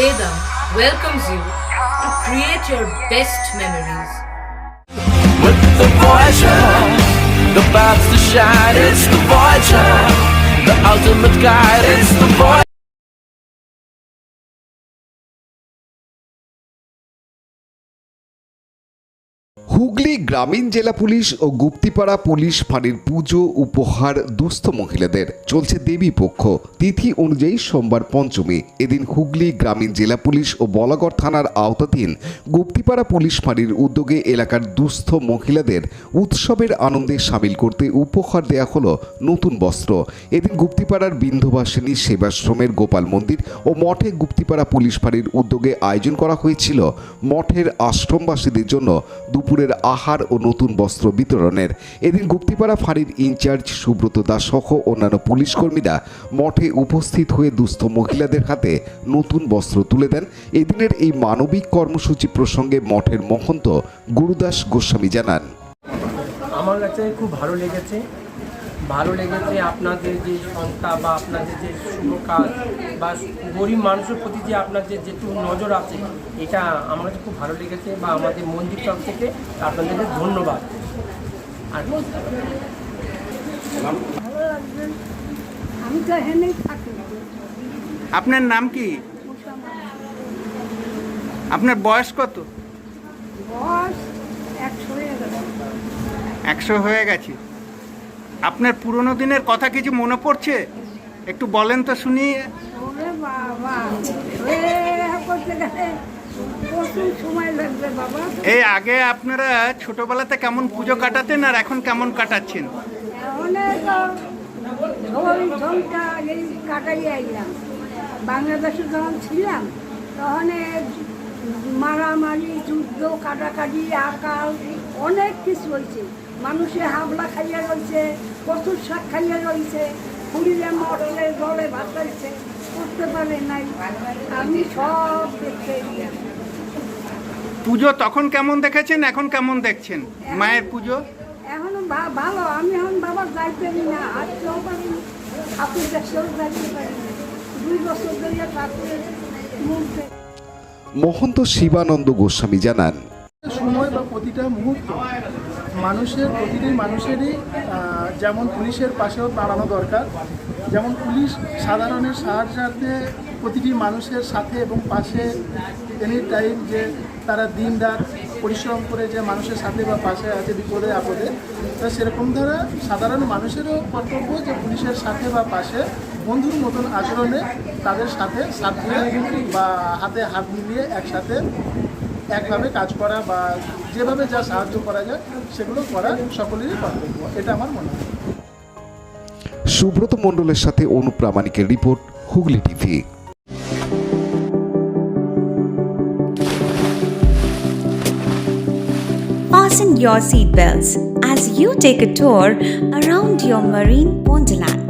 Vedam welcomes you to create your best memories. with the Voyager. The to shine, it's the Voyager. The ultimate guide, Hooghly গ্রামীণ জেলা police ও Guptipara police ফাঁড়ির পুজো, উপহার দুস্থ মহিলাদের। চলছে দেবী পক্ষ। তিথি অনুযায়ী সোমবার পঞ্চমী। এদিন হুগলি গ্রামীণ জেলা পুলিশ ও বলাগড় থানার আওতাধীন গুপ্তিপাড়া পুলিশ ফাঁড়ির উদ্যোগে এলাকার দুস্থ মহিলাদের উৎসবের আনন্দে সামিল করতে উপহার দেয়া হলো নতুন বস্ত্র। এদিন গুপ্তিপাড়ার বিন্ধবাসিনী সেবাশ্রমের গোপাল মন্দির ও মঠে গুপ্তিপাড়া পুলিশ ফাঁড়ির উদ্যোগে আয়োজন করা হয়েছিল। মঠের আশ্রমবাসীদের জন্য দুপুরের আহার ও নতুন বস্ত্র বিতরণের। এদিন গুপ্তিপাড়া ফাঁড়ির ইনচার্জ সুব্রত দাস সহ অন্যান্য পুলিশ কর্মীরা মঠে উপস্থিত হয়ে দুস্থ মহিলাদের হাতে নতুন বস্ত্র তুলে দেন। এদিনের এই মানবিক কর্মসূচি প্রসঙ্গে মঠের মহন্ত গুরুদাস গোস্বামী জানান। আমার কাছে খুব ভালো লেগেছে। ভালো লেগেছে আপনাদের যে সংস্থা বা আপনাদের যে শুভ কাজ বা গরিব মানুষের প্রতি যে আপনাদের যেটুকু নজর আছে এটা আমার কাছে খুব ভালো লেগেছে বা আমাদের মন্দির তরফ থেকে আপনাদেরকে ধন্যবাদ। আর আমি তো এখানেই থাকি। আপনার নাম কি? আপনার বয়স কত? বয়স একশো হয়ে গেছে। আপনার পুরনো দিনের কথা কিছু মনে পড়ছে? একটু বলেন তো শুনি। এই আগে আপনারা ছোটবেলাতে কেমন পুজো কাটাতেন আর এখন কেমন কাটাচ্ছেন? বাংলাদেশে যখন ছিলাম তখন মারামারি যুদ্ধ কাটাকাটি আকাল অনেক কিছু হয়েছে। মানুষে হাবলা খাইয়া রয়েছে প্রচুর শাক খাইয়া রয়েছে ফুলিলে মরলে জলে ভাসাইছে করতে পারে নাই। আমি সব দেখতে পুজো তখন কেমন দেখেছেন এখন কেমন দেখছেন? মায়ের পুজো? এখনও ভালো আমি এখন বাবা যাইতে পারি না আসতেও পারি না ঠাকুর দেখতেও যাইতে পারি না। দুই বছর ধরে ঠাকুরের মুখ মহন্ত শিবানন্দ গোস্বামী জানান সময় বা প্রতিটা মুহূর্ত মানুষের প্রতিটি মানুষেরই যেমন পুলিশের পাশেও দাঁড়ানো দরকার, যেমন পুলিশ সাধারণের সাহায্যার্থে প্রতিটি মানুষের সাথে এবং পাশে এনি টাইম যে তারা দিন রাত পরিশ্রম করে যে মানুষের সাথে বা পাশে আছে বিপদে, আপদে, তা সেরকম ধারা সাধারণ মানুষেরও কর্তব্য যে পুলিশের সাথে বা পাশে বন্ধুর মতন আচরণে তাদের সাথে সাথ বা হাতে হাত মিলিয়ে একসাথে একভাবে কাজ করা বা যেভাবে যা সাহায্য করা যায় সেগুলো করা সকলেরই কর্তব্য। এটা আমার মনে হয়। সুব্রত মণ্ডলের সাথে অনুপ্রামাণিকের report Hooghly TV. Fasten your seatbelts as you take a tour around your marine wonderland.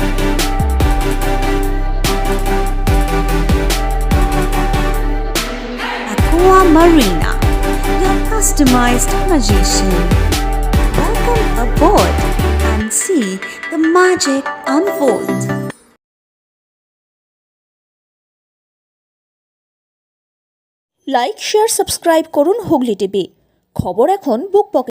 Customized magician. Welcome aboard and see the magic unfold. Like share subscribe করুন হুগলি টিভি খবর এখন বুক পকেট